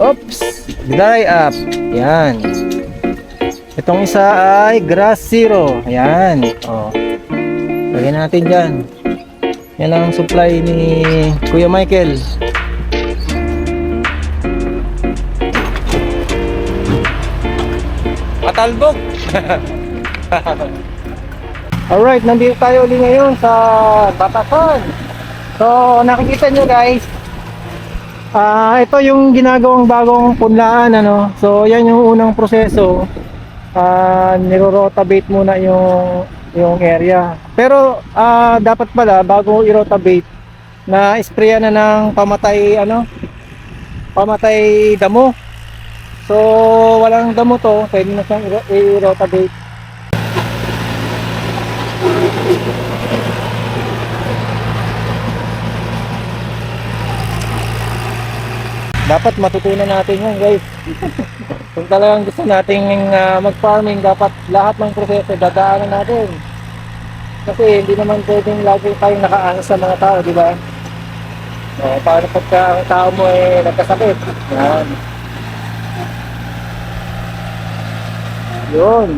Oops! Dry up. Yan. Itong isa ay grass zero. Ayan. O. Lagyan natin dyan. Yan ang supply ni Kuya Michael. Matalbog! Alright, nandito tayo ulit ngayon sa Batasan. So, nakikita nyo guys, ah ito yung ginagawang bagong punlaan. Ano? So, yan yung unang proseso. Ah niro-rotabate muna yung yung area. Pero ah dapat pala bago i-rotabate na sprayan na ng pamatay ano pamatay damo. So walang damo to, pwede na siyang i- Dapat matutunan natin yan guys. Kung talagang gusto nating ah, mag-farming, dapat lahat ng proseso dadaanan natin. Kasi hindi naman pwedeng lagi tayong nakaasa sa mga tao, di ba? Eh, paano pagka ang tao mo eh nagkasakit? Yan. Yun.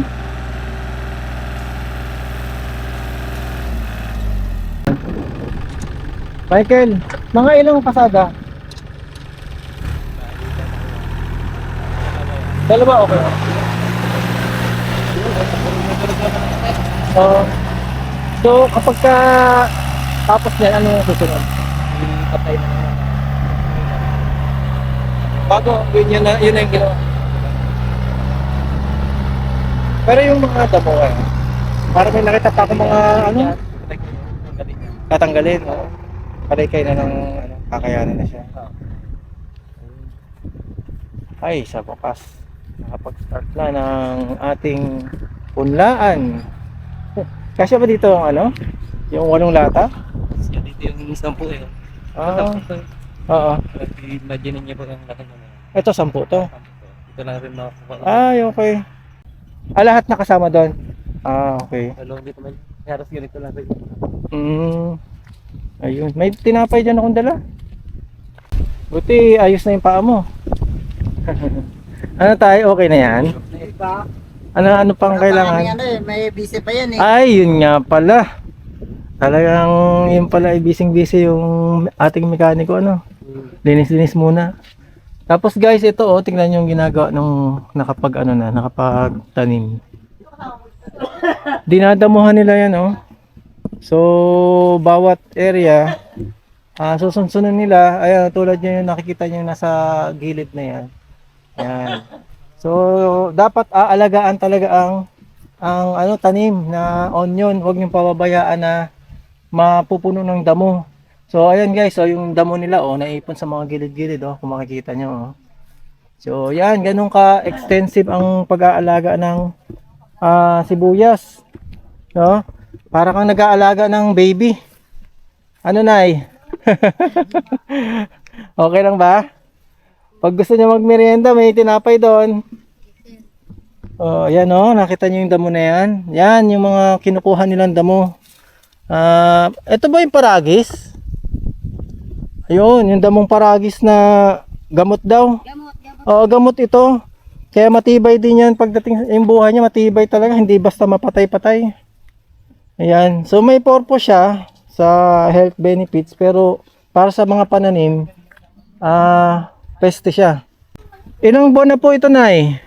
Michael, mga ilang pasada? Dalawa okay. Oo. so, kapag ka tapos yan, ano yung susunod? Patay na naman. Bago, yun, yun, na, yun na yung ginawa. Pero yung mga damo eh, parang may nakita pa ako mga ano, tatanggalin. Oh. Palikay na ng ano, kakayanin na siya. Ay, sa bukas, nakapag-start na ng ating punlaan. Kasya ba dito ang ano? Yung walong lata? Kasi dito yung sampu eh. Ah, Ito, oo. imagine niyo po ang laki mo. Ito, sampu to. Ito lang rin makakuha. Ay, okay. Ah, lahat nakasama doon? Ah, okay. Alam dito man. Halos ganito lang rin. Mm, ayun. May tinapay dyan akong dala. Buti, ayos na yung paa mo. ano tayo? Okay na yan? Ano, ano pang kailangan? Ano, eh, may busy pa yan eh. Ay, yun nga pala. Talagang yun pala, busy-busy yung ating mekaniko, ano? Linis-linis muna. Tapos guys, ito oh, tingnan nyo yung ginagawa nung nakapag ano na, nakapagtanim. Dinadamuhan nila yan oh. So, bawat area, ah susunsunan nila, ayan, tulad nyo yung nakikita nyo nasa gilid na yan. Yan. So, dapat aalagaan talaga ang ang ano tanim na onion, huwag niyo pababayaan na mapupuno ng damo. So ayan guys, so yung damo nila oh naipon sa mga gilid-gilid oh, kung makikita niyo oh. So yan, ganun ka extensive ang pag-aalaga ng ah, sibuyas. No? Para kang nag-aalaga ng baby. Ano nay? okay lang ba? Pag gusto niyo magmerienda, may tinapay doon. Oh, yan oh, nakita niyo yung damo na yan. Yan yung mga kinukuha nilang damo. Ah, ito ba yung paragis? Ayun, yung damong paragis na gamot daw. Gamot, gamot. Oo, gamot ito. Kaya matibay din yan pagdating yung buhay niya, matibay talaga, hindi basta mapatay-patay. Ayan. So may purpose siya sa health benefits pero para sa mga pananim, ah, peste siya. Ilang buwan na po ito, Nay?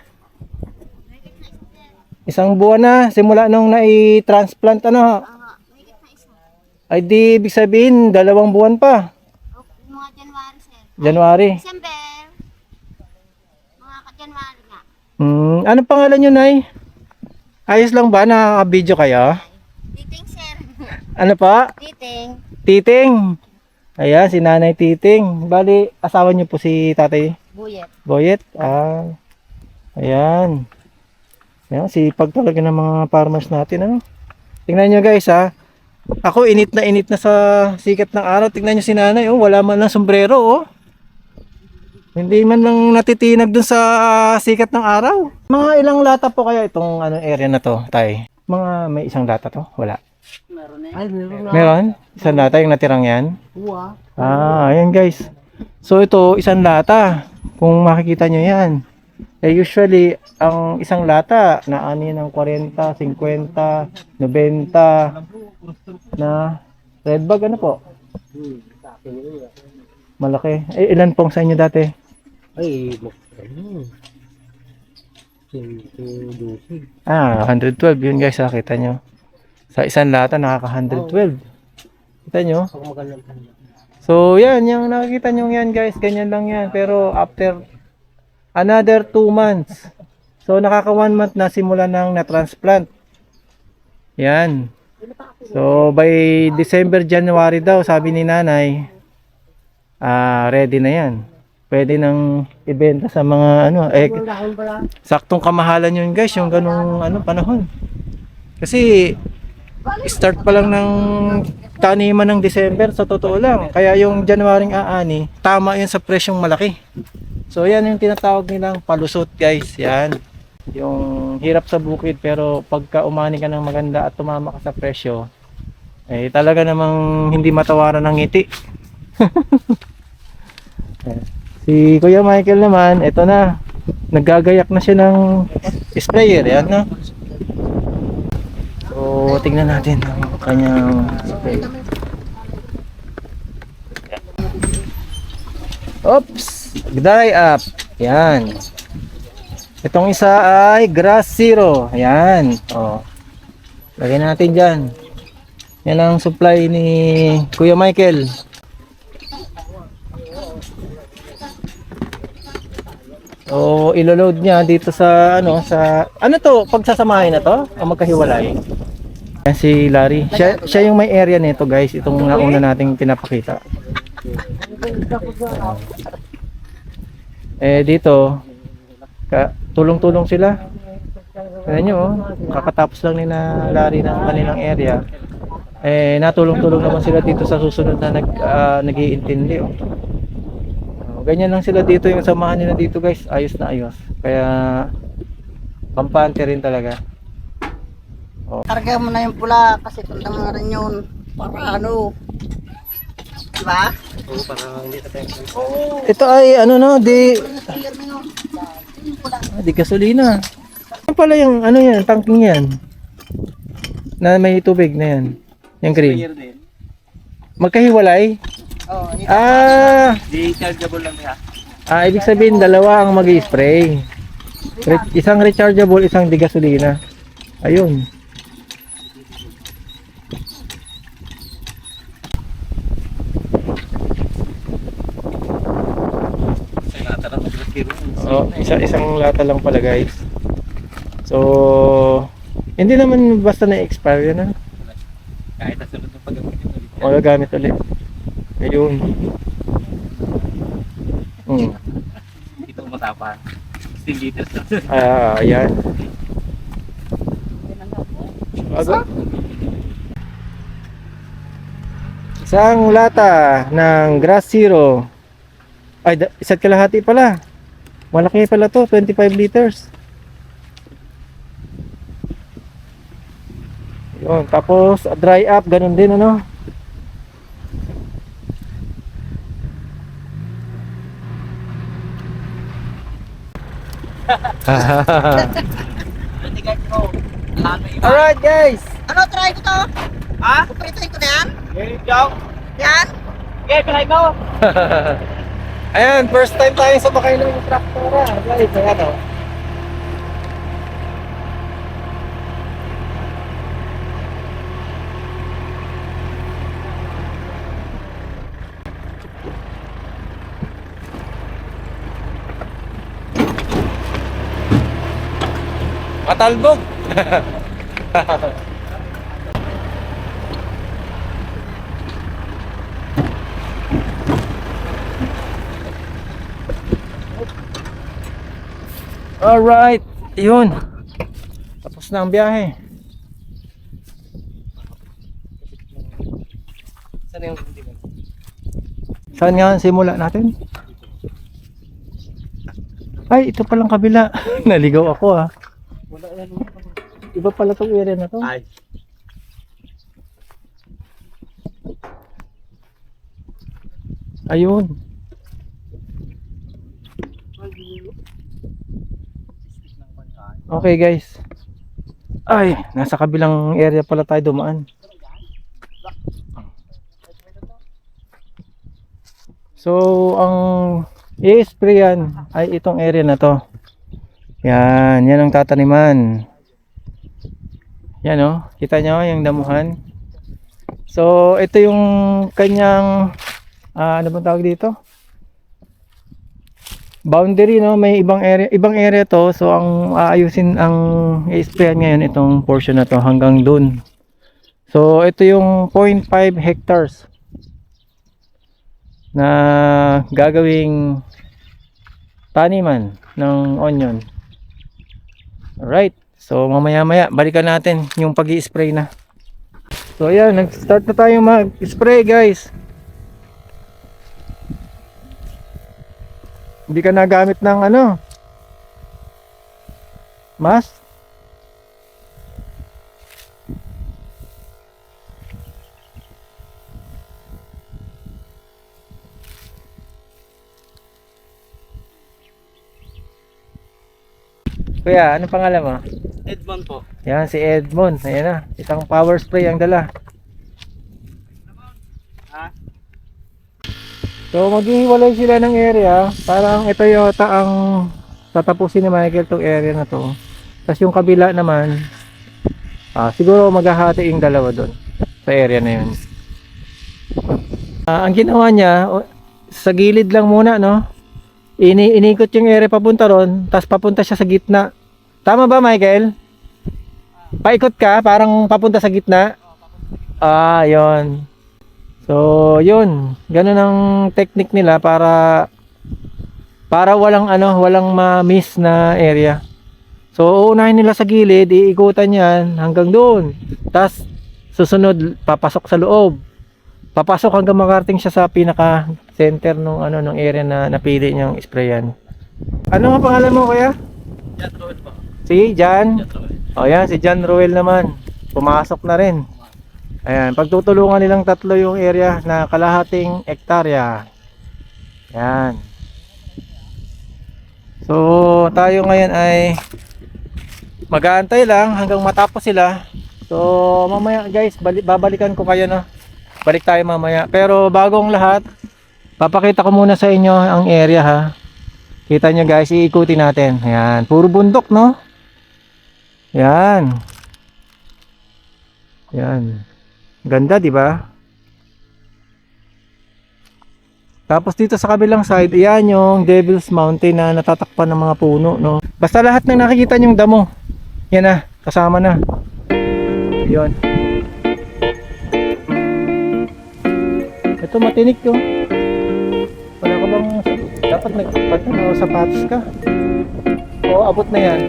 Isang buwan na, simula nung nai-transplant, ano? Na. Ay di, ibig sabihin, dalawang buwan pa. Mga January, sir. January. December. Mga ka-January nga. Hmm, ano pangalan nyo, Nay? Ayos lang ba? Nakaka-video kayo? Titing, sir. Ano pa? Titing. Titing. Ayan, si Nanay Titing. Bali, asawa niyo po si Tatay Buyet. Boyet. Ah. Ayan. Ayan, sipag talaga ng mga farmers natin, ano? Tingnan nyo guys, ha? Ako, init na init na sa sikat ng araw. Tingnan nyo si Nanay, oh. Wala man lang sombrero, oh. Hindi man lang natitinag dun sa sikat ng araw. Mga ilang lata po kaya itong ano area na to, tay? Mga may isang lata to? Wala. Meron eh. Ay, meron na. Meron? Isang lata yung natirang yan? Uwa. Ah, ayan guys. So ito, isang lata. Kung makikita nyo yan. Eh, usually, ang isang lata na ani ng 40, 50, 90 na red bag ano po? Malaki. Eh, ilan pong sa inyo dati? Ay, ano? Ah, 112 yun guys, ah, kita nyo. Sa isang lata, nakaka 112. Kita nyo? So, yan, yung nakikita nyo yan guys, ganyan lang yan. Pero after another 2 months, so nakaka 1 month na simula nang na-transplant. Yan. So, by December, January daw, sabi ni nanay, ah ready na yan. Pwede nang ibenta sa mga ano, eh, saktong kamahalan yun guys, yung ganung ano, panahon. Kasi, start pa lang ng taniman ng December, sa totoo lang. Kaya yung January aani, tama yun sa presyong malaki. So yan yung tinatawag nilang palusot guys, yan. Yung hirap sa bukid pero pagka umani ka ng maganda at tumama ka sa presyo, eh talaga namang hindi matawaran ng ngiti. Eh, si Kuya Michael naman, eto na, naggagayak na siya ng sprayer, yan no? So, tingnan natin ang kanyang. Oops! Dry up. Yan. Itong isa ay grass zero. Yan. Oh. Lagay natin dyan. Yan ang supply ni Kuya Michael. So, ilo-load niya dito sa ano sa ano to, pagsasamahin na to o magkahiwalay? Yan si Larry. Siya, siya yung may area nito, guys. Itong nauna nating pinapakita. Eh dito, tulong-tulong sila. Kaya nyo, oh, kakatapos lang ni na Larry ng kanilang area. Eh natulong-tulong naman sila dito sa susunod na nag uh, nagiintindi oh. Oh, Ganyan lang sila dito yung samahan nila dito guys, ayos na ayos. Kaya pampante rin talaga. Karga mo na yung pula kasi tanda mo na rin yun. Para ano. Diba? Oo, para hindi na tayo. Ito ay ano no, di Ah, di gasolina. Ano pala yung ano yan, tanking yan? Na may tubig na yan. Yung green. Magkahiwalay? Oh, yun. Ah, Di chargeable lang siya. ah ibig sabihin dalawa ang mag-spray. Re- isang rechargeable, isang di gasolina. Ayun. Sa lata ng Oh, isa isang lata lang pala guys. So, hindi naman basta na-expire yan ah. Kahit sa sunod ng paggamit ulit. Magagamit ulit. Ayun. Hmm. Dito matapang. 16 liters. Ah, ayan. Bago. Isang lata ng Grass Zero. Ay, isa't kalahati pala. Malaki pala to, 25 liters. Yun, tapos dry up, ganun din ano. Alright guys! Ano, try ko to? Ha? Kupritin ko na yan? Yan? Ayan, first time tayo sumakay ng traktora. Guys, ayan o. Matalbog! Alright, yun. Tapos na ang biyahe. Saan yung? Saan nga ang simula natin? Ay, ito palang kabila. Naligaw ako ah. Wala yan. Iba pala itong area na to. Ay. Ayun. Okay guys. Ay, nasa kabilang area pala tayo dumaan. So, ang i-spray yan ay itong area na to. Yan, yan ang tataniman. Yan oh, kita nyo yung damuhan. So, ito yung kanyang, ah, ano bang tawag dito? Boundary no? May ibang area ibang area to. So ang aayusin ang i-sprayan ngayon itong portion na to hanggang dun. So ito yung 0.5 hectares na gagawing taniman ng onion. Alright. So mamaya maya balikan natin yung pag spray na. So ayan nag start na tayo mag spray guys Hindi ka nagamit ng ano? Mas? Kuya, anong pangalan mo? Edmond po. Yan, si Edmond. Ayan na. Isang power spray ang dala. So maghihiwalay sila ng area. Parang ito yata ang tatapusin ni Michael tong area na to. Tapos yung kabila naman, ah, siguro maghahati yung dalawa doon sa area na yun. Ah, ang ginawa niya, sa gilid lang muna, no? Ini inikot yung area papunta ron, tapos papunta siya sa gitna. Tama ba, Michael? Paikot ka, parang papunta sa gitna? Ah, yon. So, yun. Ganun ang technique nila para para walang ano, walang ma-miss na area. So, uunahin nila sa gilid, iikutan yan hanggang doon. Tapos, susunod, papasok sa loob. Papasok hanggang makarating siya sa pinaka center nung ano nung area na napili niyang sprayan. Ano nga pangalan mo kaya? Jan Roel po. Si Jan. Jan Roel. O yan, si John Ruel naman. Pumasok na rin. Ayan, pagtutulungan nilang tatlo yung area na kalahating ektarya. Yan. So, tayo ngayon ay mag-aantay lang hanggang matapos sila. So, mamaya guys, bali- babalikan ko kayo no. Balik tayo mamaya. Pero bagong lahat, papakita ko muna sa inyo ang area ha. Kita nyo guys, iikutin natin. Ayan, puro bundok no. Yan. Yan. Ganda, di ba? Tapos dito sa kabilang side, iyan yung Devil's Mountain na natatakpan ng mga puno, no? Basta lahat ng nakikita yung damo. Yan na, kasama na. Yun. Ito matinik yun. Wala ka bang dapat nagpat na sapatos ka? Oo, abot na yan.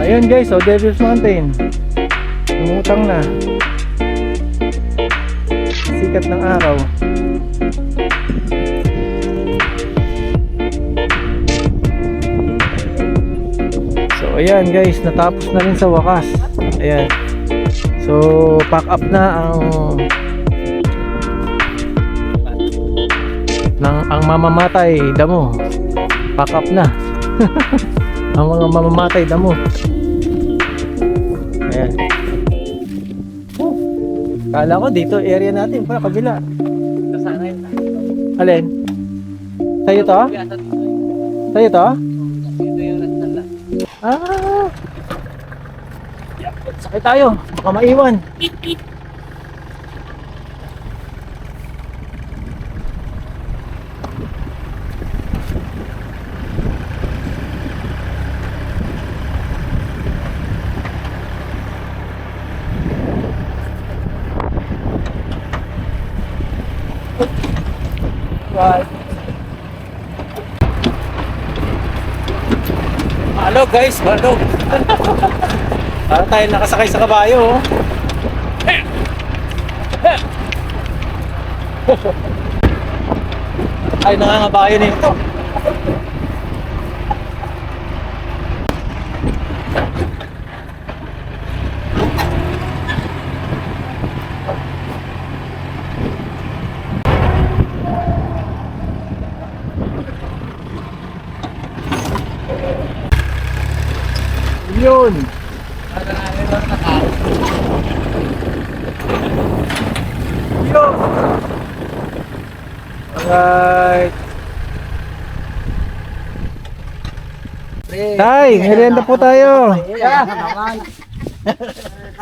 Ayun guys, oh, Devil's Mountain. Lumutang na. Sikat ng araw. So ayan guys, natapos na rin sa wakas. Ayan. So pack up na ang ng ang mamamatay damo. Pack up na. ang mga mamamatay damo. Ayan. Kala ko dito area natin pala kabila. Kasana yun. Alin? Sa'yo to? Sa'yo to? Dito yung nagtala. Ah! Sakit tayo. Baka maiwan. Halo guys, halo. Para tayo nakasakay sa kabayo. oh. Ay, nangangabayo nito. Yun. Yun. Alright. Tay, merienda po tayo.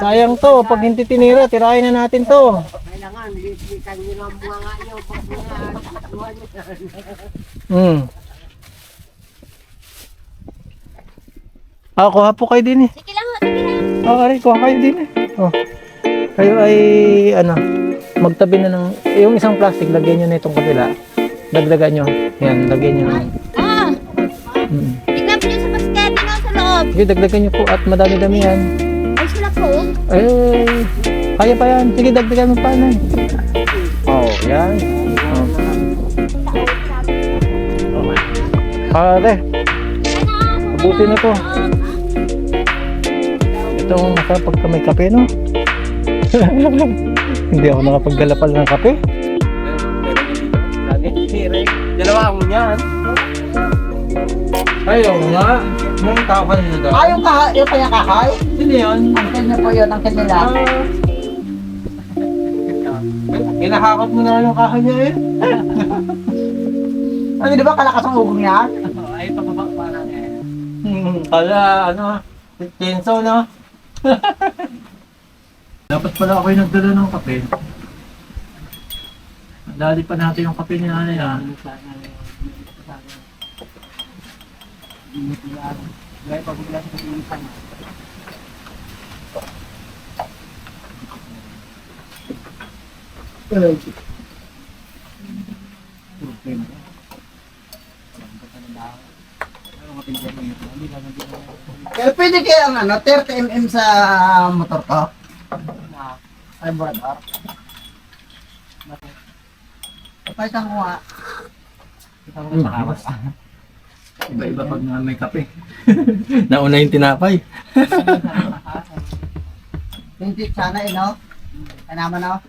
Sayang to, pag hindi tinira, tirahin na natin to. Kailangan, lilitan nyo ng mga nyo. Pag mga Hmm. Ah, kuha po kayo din eh. Sige lang, sige lang. Ah, aray, kuha kayo din eh. Oh. Kayo ay, ano, magtabi na ng, yung isang plastic, lagyan nyo na itong kabila. Dagdagan nyo. Yan, lagyan nyo. na. Ah, Hmm. tignan mo yun sa basket, no, sa loob. Sige, dagdagan nyo po at madami-dami yan. Ay, sila po. Ay, kaya pa yan. Sige, dagdagan mo pa na. Oh, yan. Oh. Pare, mabuti na to. Itong masarap pagka may kape, no? Hindi ako nakapaggalapal ng kape. Dalawa ako niyan. Ayaw nga. Nung tao ka nila daw. Ayaw ka, yung kanya kahay. Sino yun? Ang kanya po yun, ang kanila. Kinahakot mo na yung kahay niya eh. Ano, di ba kalakas ang ugong yan? Ay, pababa pa lang eh. Hmm, Kala, ano, chenso, no? Dapat pala ako yung nagdala ng kape. Dali pa natin yung kape ni nanay ah. Kaya pwede kaya ang ano, 30mm sa motor ko? Ay, motor. Palitan ko nga. Iba-iba pag nga may kape. Nauna yung tinapay. Hindi sana eh, no? Kaya naman, no?